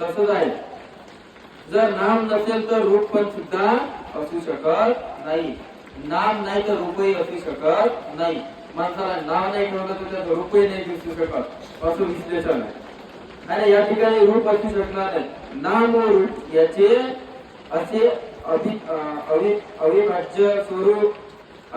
तसंच आहे जर नाम नसेल तर रूप पण सुद्धा असू शकत नाही. नाम नाही तर रूपही असू शकत नाही. माणसाला नाव नाही ठेवलं तर त्याचं रूपही नाही दिसू शकत. असं विश्लेषण आहे. आणि या ठिकाणी रूप असू शकणार नाही. नाम व रूप याचे असे अविभाज्य स्वरूप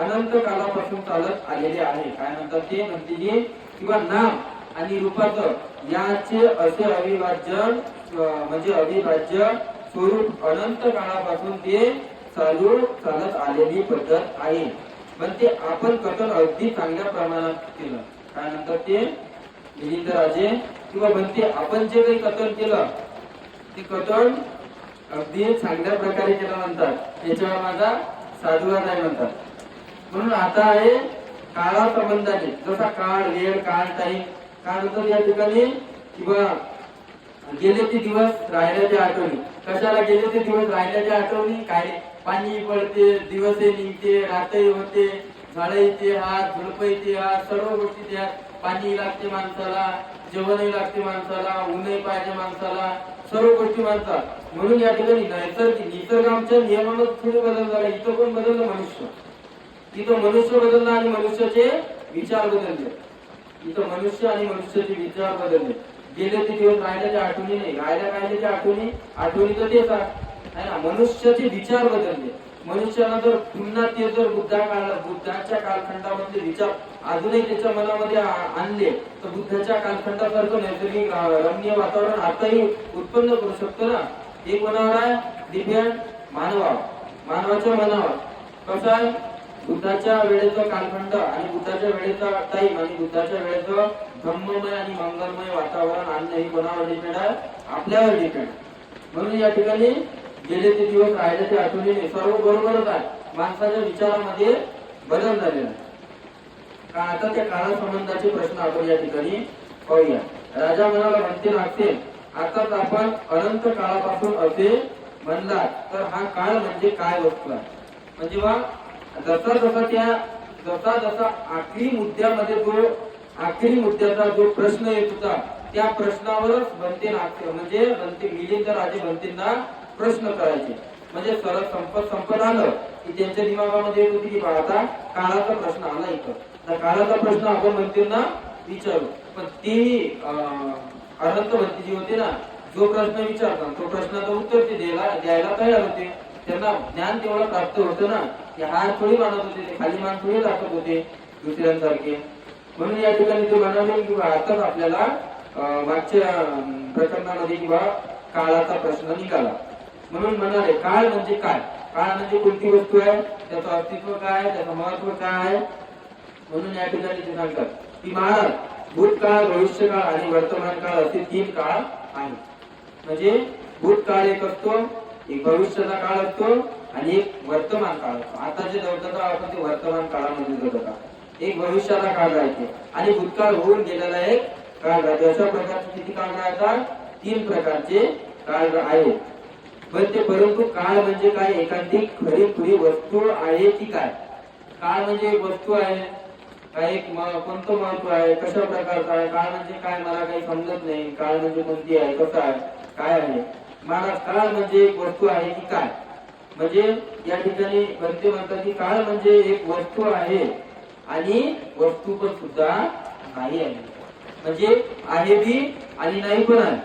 अनंत कालापासून चालत आलेले आहे. काय म्हणतात ते? म्हणते किंवा नाम आणि रूपाचं याचे असे अविभाज्य म्हणजे अविभाज्य स्वरूप अनंत काळापासून ते चालू चालत आलेली पद्धत आहे. पण ते आपण कथन अगदी चांगल्या प्रमाणात केलं. काय म्हणतात ते मिलिंद राजे किंवा म्हणते आपण जे काही कथन केलं ते कथन अगदी चांगल्या प्रकारे केलं म्हणतात त्याच्यावर माझा साधुवाद आहे म्हणतात. म्हणून आता आहे काळा संबंधाने जसा काळ वेळ काळ टाईम काय म्हणतात या ठिकाणी किंवा गेले ते दिवस राहिल्याच्या आठवणी. कशाला गेले ते दिवस राहिल्याच्या आठवणी? काय? पाणी पडते दिवसे निघते रातही होते झाडायचे येते हात झुडपायचे हात सर्व गोष्टी त्या पाणी लागते माणसाला जेवणही लागते माणसाला ऊनही पाहिजे माणसाला सर्व गोष्टी माणसात म्हणून या ठिकाणी नैसर्गिक निसर्ग आमच्या थोडं बदल झाला. इथं पण बदललं मनुष्य. तिथं मनुष्य बदलला आणि मनुष्याचे विचार बदलले. इथं मनुष्य आणि मनुष्याचे विचार बदलले. गेले ते दिवस राहिल्याच्या आठवणी नाही. राहिल्या राहिल्याच्या आठवणी आठवणी तर देतात. आहे ना? मनुष्याचे विचार बदलले. मनुष्याला जर पुन्हा ते जर बुद्धा काळ बुद्धाच्या कालखंडामधले विचार अजूनही त्याच्या मनामध्ये आणले तर बुद्धाच्या कालखंडासारखं नैसर्गिक रम्य वातावरण आताही उत्पन्न करू शकतो ना? एक कोणावर आहे? डिपेंड मानवा मानवाच्या मनावर. कसं आहे? बुद्धाच्या वेळेचा कालखंड आणि बुद्धाच्या वेळेचा टाईम आणि बुद्धाच्या वेळेचं धम्ममय आणि मंगलमय वातावरण आणणं हे कोणावर डिपेंड आहे? आपल्यावर डिपेंड म्हणून या ठिकाणी गेले ते दिवस राहिले ते आठवणीने सर्व बरोबरच आहे. माणसाच्या विचारामध्ये बदल झालेला आहे. का आता त्या काळासंबंधाचे प्रश्न आपण या ठिकाणी पाहूया. राजा म्हणाला म्हणते नागते आताच आपण अनंत काळापासून असे म्हणला तर हा काळ म्हणजे काय वस्तू आहे? म्हणजे बा जसा जसा त्या जसा जसा आखरी मुद्द्यामध्ये जो आखरी मुद्द्याचा जो प्रश्न येत होता त्या प्रश्नावरच बनते म्हणजे बनते मिलिंद राजे बनतेंना प्रश्न करायचे. म्हणजे सरळ संपत संपत आलं की त्यांच्या दिमागामध्ये येत होती की बा आता काळाचा प्रश्न आला इथं. त्या काळाचा प्रश्न आपण मंत्रींना विचारू. पण ते अनंत भंती जी होते ना जो प्रश्न विचारतात तो प्रश्नाचं उत्तर ते द्यायला द्यायला तयार होते. त्यांना ज्ञान तेवढं प्राप्त होतं ना की हार थोडी मानत होते ते खाली मान थोडी दाखवत होते दुसऱ्यांसारखे. म्हणून या ठिकाणी ते म्हणाले की आताच आपल्याला मागच्या प्रकरणामध्ये किंवा काळाचा प्रश्न निघाला. म्हणून म्हणाले काळ म्हणजे काय? काळ म्हणजे कोणती वस्तू आहे? त्याचं अस्तित्व काय? त्याचं महत्त्व काय? आहे म्हणून या ठिकाणी ते सांगतात की महाराज भूतकाळ भविष्यकाळ आणि वर्तमान काळ असे तीन काळ आहेत. म्हणजे भूतकाळ एक असतो एक भविष्याचा काळ असतो आणि एक वर्तमान काळ असतो. आता जे जगत आपण ते वर्तमान काळामध्ये जगत आहोत. एक भविष्याचा काळ राहते. आणि भूतकाळ होऊन गेलेला एक काळ राहते. अशा प्रकारचे किती काळ राहतात? तीन प्रकारचे काळ आहेत. पण ते परंतु काळ म्हणजे काय? एखादी खरी खुरी वस्तू आहे की काय? काळ म्हणजे एक वस्तू आहे. काय एक कोणतं महत्त्व आहे? कशा प्रकारचा आहे? काळ म्हणजे काय? मला काही समजत नाही. काळ म्हणजे कोणती आहे? कसं आहे? काय आहे? माना काळ म्हणजे एक वस्तू आहे की काय? म्हणजे या ठिकाणी बनते म्हणतात की काळ म्हणजे एक वस्तू आहे आणि वस्तू पण सुद्धा नाही आहे. म्हणजे आहे बी आणि नाही पण आहे.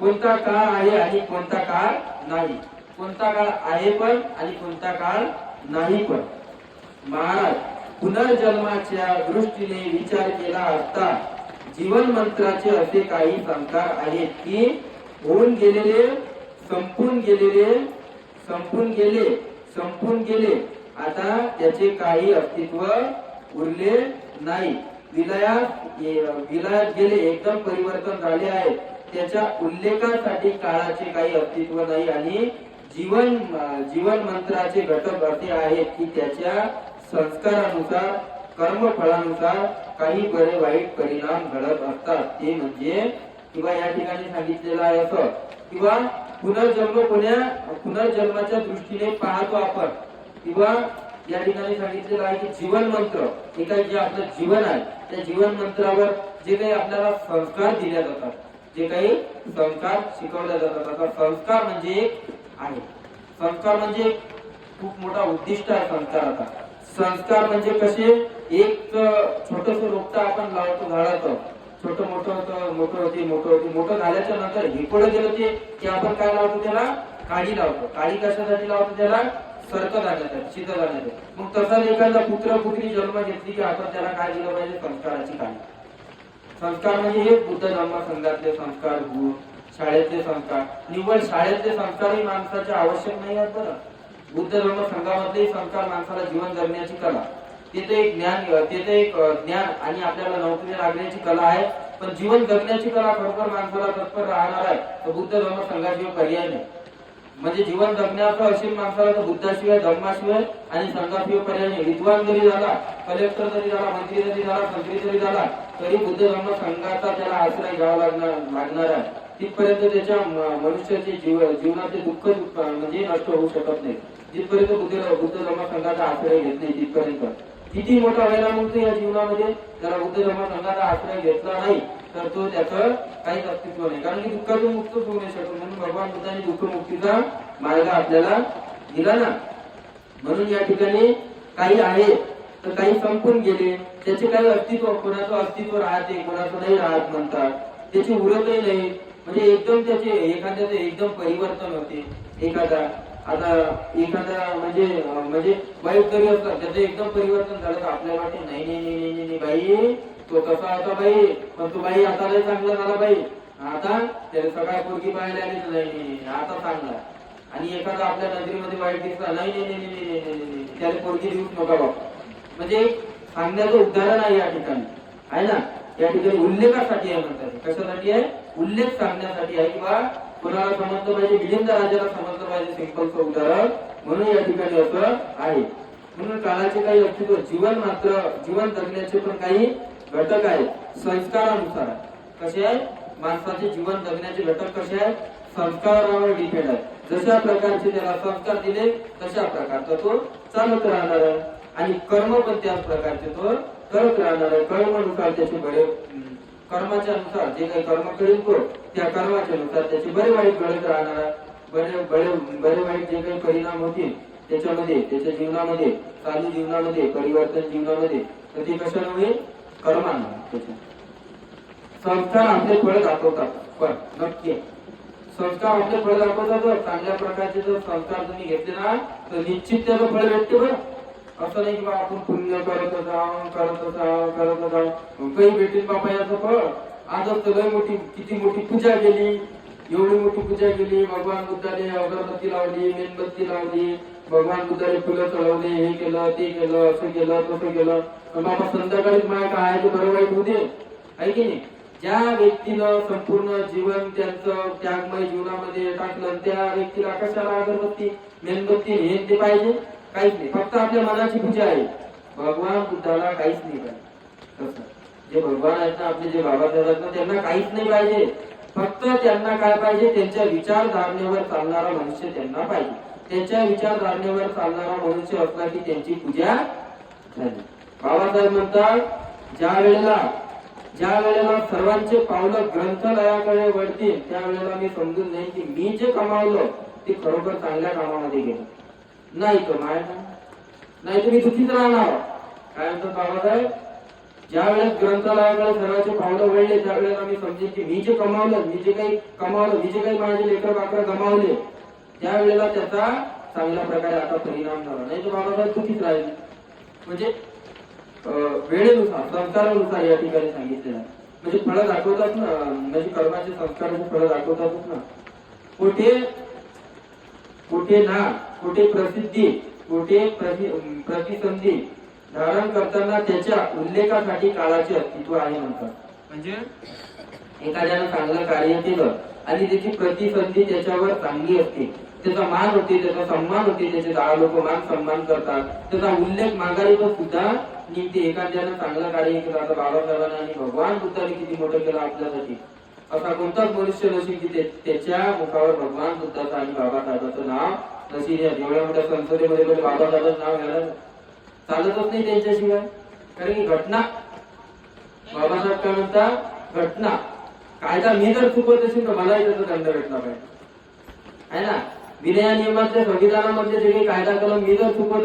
कोणता काळ आहे आणि कोणता काळ नाही? कोणता काळ आहे पण आणि कोणता काळ नाही पण. महाराज पुनर्जन्माच्या दृष्टीने विचार केला असता जीवन मंत्राचे असे काही संस्कार आहेत की होऊन गेलेले संपून गेलेले संपून गेले संपून गेले. आता त्याचे काही अस्तित्व उरले नाही. विलयात विलयात गेले एकदम परिवर्तन झाले आहे. त्याच्या उल्लेखासाठी काळाचे काही अस्तित्व नाही आणि जीवन जीवन मंत्राचे घटक असे आहेत की त्याच्या संस्कारानुसार कर्मफळानुसार काही बरे वाईट परिणाम घडत असतात. ते म्हणजे किंवा या ठिकाणी सांगितलेलं आहे असं. किंवा पुनर्जन्म कोण्या पुनर्जन्माच्या दृष्टीने पाहतो आपण. किंवा या ठिकाणी सांगितलेलं आहे की जीवन मंत्र. हे काही जे आपलं जीवन आहे त्या जीवन मंत्रावर जे काही आपल्याला संस्कार दिले जातात जे काही संस्कार शिकवले जातात. आता संस्कार म्हणजे एक आहे. संस्कार म्हणजे खूप मोठा उद्दिष्ट आहे संस्काराचा संस्कार म्हणजे कसे? एक छोटस रोपट आपण लावतो झाडाचं. छोटं मोठं होतं मोठं होते मोठं होते. मोठं झाल्याच्यानंतर हे पुढे गेलं ते की आपण काय लावतो त्याला? काळी लावतो. काळी कशासाठी लावतो त्याला? सरक जाण्यासाठी सिद्ध जाण्यासाठी मग तसाच एखादा पुत्र पुत्री जन्म घेतली की आपण त्याला काय दिलं पाहिजे? संस्काराची काळी. संस्कार म्हणजे हे बुद्ध धर्म संघातले संस्कार गुण शाळेतले संस्कार. निव्वळ शाळेतले संस्कारही माणसाचे आवश्यक नाही आहेत बरं. बुद्ध धर्म संघामधले संस्कार माणसाला जीवन जगण्याची कला. तिथे एक ज्ञान तिथे एक ज्ञान आणि आपल्याला नोकरी लागण्याची कला आहे. पण जीवन जगण्याची कला खरोखर माणसाला तत्पर राहणार आहे. तर बुद्ध धर्म संघाशिवाय पर्याय नाही. म्हणजे जीवन जगण्याचं असेल माणसाला तर बुद्धाशिवाय धर्माशिवाय आणि संघाशिवाय पर्याय नाही. विद्वान जरी झाला कलेक्टर जरी झाला मंत्री जरी झाला मंत्री जरी झाला तरी बुद्ध धर्म संघाचा त्याला आश्रय घ्यावा लागणार लागणार आहे. तिथपर्यंत त्याच्या मनुष्याचे जीव जीवनाचे दुःख दुःख म्हणजे नष्ट होऊ शकत नाही. जिथपर्यंत बुद्ध बुद्ध धर्म संघाचा आश्रय घेत नाही तिथपर्यंत. किती मोठा व्हायला म्हणतो या जीवनामध्ये? त्याला बुद्ध धर्म संघाचा आश्रय घेतला नाही तर तो त्याचं काहीच अस्तित्व नाही. कारण की दुःखातून मुक्त होऊ नाही शकतो. म्हणून भगवान बुद्धाने दुःखमुक्तीचा मार्ग आपल्याला दिला ना. म्हणून या ठिकाणी काही आहे तर काही संपून गेले. त्याचे काही अस्तित्व कोणाचं अस्तित्व राहते कोणाचं नाही राहत म्हणतात त्याची उरतही नाही. म्हणजे एकदम त्याचे एखाद्याचे एकदम परिवर्तन होते. एखादा आता एखादा म्हणजे म्हणजे वयोकरी असतात त्याचं एकदम परिवर्तन झालं तर आपल्याला वाटत नाही नाही नाही बाई तो कसा होता बाई पण तू बाई आता लय चांगला झाला बाई आता त्याने सगळ्या पोरगी पाहायला आली नाही नाही आता चांगला आणि एखादा आपल्या नजरेमध्ये वाईट दिसला नाही नाही नाही नाही पोरगी देऊच नका बाबा म्हणजे सांगण्याचं उदाहरण आहे या ठिकाणी आहे ना या ठिकाणी उल्लेखासाठी आहे म्हणतात कशासाठी आहे उल्लेख सांगण्यासाठी आहे किंवा कोणाला समजलं पाहिजे? मिलिंद राजाला समजलं पाहिजे सिंपलचं उदाहरण. म्हणून या ठिकाणी असं आहे. म्हणून काळाचे काही अस्तित्व जीवन मात्र जीवन जगण्याचे पण काही घटक आहेत. संस्कारानुसार. कसे आहे? माणसाचे जीवन जगण्याचे घटक कसे आहेत? संस्कारावर डिपेंड आहे जशा प्रकारचे त्याला संस्कार दिले तशा प्रकारचा तो चालत राहणार आहे. आणि कर्म पण त्याच प्रकारचे तो करत राहणार आहे. कर्मानुसार त्याचे बडे कर्माच्या अनुसार जे काही कर्म करेल तो त्या कर्माच्या अनुसार त्याचे बरे वाईट घडत राहणार बरे बरे बरे वाईट जे काही परिणाम होतील त्याच्यामध्ये त्याच्या जीवनामध्ये चालू जीवनामध्ये परिवर्तन जीवनामध्ये तर ते कशाने होईल? कर्मांना त्याच्या संस्कार आपले फळ दाखवतात पण नक्की. संस्कार आपले फळ दाखवतात चांगल्या प्रकारचे जर संस्कार तुम्ही घेतले ना तर निश्चित त्याचं फळ भेटते बरं. असं नाही की बा आपण पुण्य करत जाऊ करत जाऊ करत जाऊ काही भेटेल बाबा याचं फळ आजच तर लय मोठी किती मोठी पूजा केली. एवढी मोठी पूजा केली. भगवान बुद्धाने अगरबत्ती लावली मेणबत्ती लावली. भगवान बुद्धाने फुलं चढवले. हे केलं ते केलं असं केलं तसं केलं. बाबा संध्याकाळीच माझ्या काय आहे ते बरं वाईट होऊ दे. आहे की नाही? ज्या व्यक्तीनं संपूर्ण जीवन त्यांचं त्यागमय जीवनामध्ये टाकलं त्या व्यक्तीला कशाला अगरबत्ती मेणबत्ती हे ते पाहिजे? काहीच नाही. फक्त आपल्या मनाची पूजा आहे. भगवान बुद्धाला काहीच नाही पाहिजे. तसं. जे भगवान आहेत ना आपले जे बाबा दादा ना त्यांना काहीच नाही पाहिजे. फक्त त्यांना काय पाहिजे? त्यांच्या विचारधारणेवर चालणारा मनुष्य त्यांना पाहिजे. त्यांच्या विचारधारणेवर चालणारा मनुष्य असला की त्यांची पूजा झाली. बाबासाहेब म्हणतात ज्या वेळेला ज्या वेळेला सर्वांचे पावलं ग्रंथालयाकडे वळतील त्यावेळेला मी समजून जाईन की मी जे कमावलं ते खरोखर चांगल्या कामामध्ये गेलं. नाही तर माय? नाही तुम्ही दुखीच राहणार. काय म्हणतात बाबासाहेब? ज्या वेळेस ग्रंथालयाकडे घराचे पावलं वळले त्यावेळेला मी समजेल की मी जे कमावलं मी जे काही कमावलं मी जे काही माझे लेकर बाकर गमावले त्यावेळेला त्याचा चांगल्या प्रकारे आता परिणाम झाला. नाही तर बाबासाहेब चुकीच राहील. म्हणजे वेळेनुसार संस्कारानुसार या ठिकाणी सांगितलेलं आहे. म्हणजे फळं दाखवतात ना म्हणजे कर्माचे संस्काराचे फळं दाखवतातच ना. कुठे? कुठे ना कुठे प्रसिद्धी कुठे प्रति प्रतिसंधी. धारण करताना त्याच्या उल्लेखासाठी काळाचे अस्तित्व आहे म्हणतात. म्हणजे? एखाद्यानं चांगलं कार्य केलं आणि त्याची प्रतिसंधी त्याच्यावर चांगली असते. त्याचा मान होते त्याचा सन्मान होते त्याचे दहा लोक मान सन्मान करतात. त्याचा उल्लेख माघारी पण सुद्धा निघते. एखाद्यानं चांगलं कार्य केलं आता बाबासाहेबांना आणि भगवान बुद्धाने किती मोठं केलं आपल्यासाठी. असा कोणताच मनुष्य नसेल की ते- त्याच्या मुखावर भगवान बुद्धाचं आणि बाबासाहेबाचं नाव नशील या एवढ्या मोठ्या संसदेमध्ये पण बाबासाहेबांचं नाव घ्यायला चालतच नाही त्यांच्याशिवाय. कारण की घटना बाबासाहेब काय म्हणतात घटना. कायदा मी जर चुकत असेल तर मलाही त्याचा दंड भेटला पाहिजे. आहे ना? विनया नियमातल्या संविधानामध्ये जे काही कायदा कलम मी जर चुकत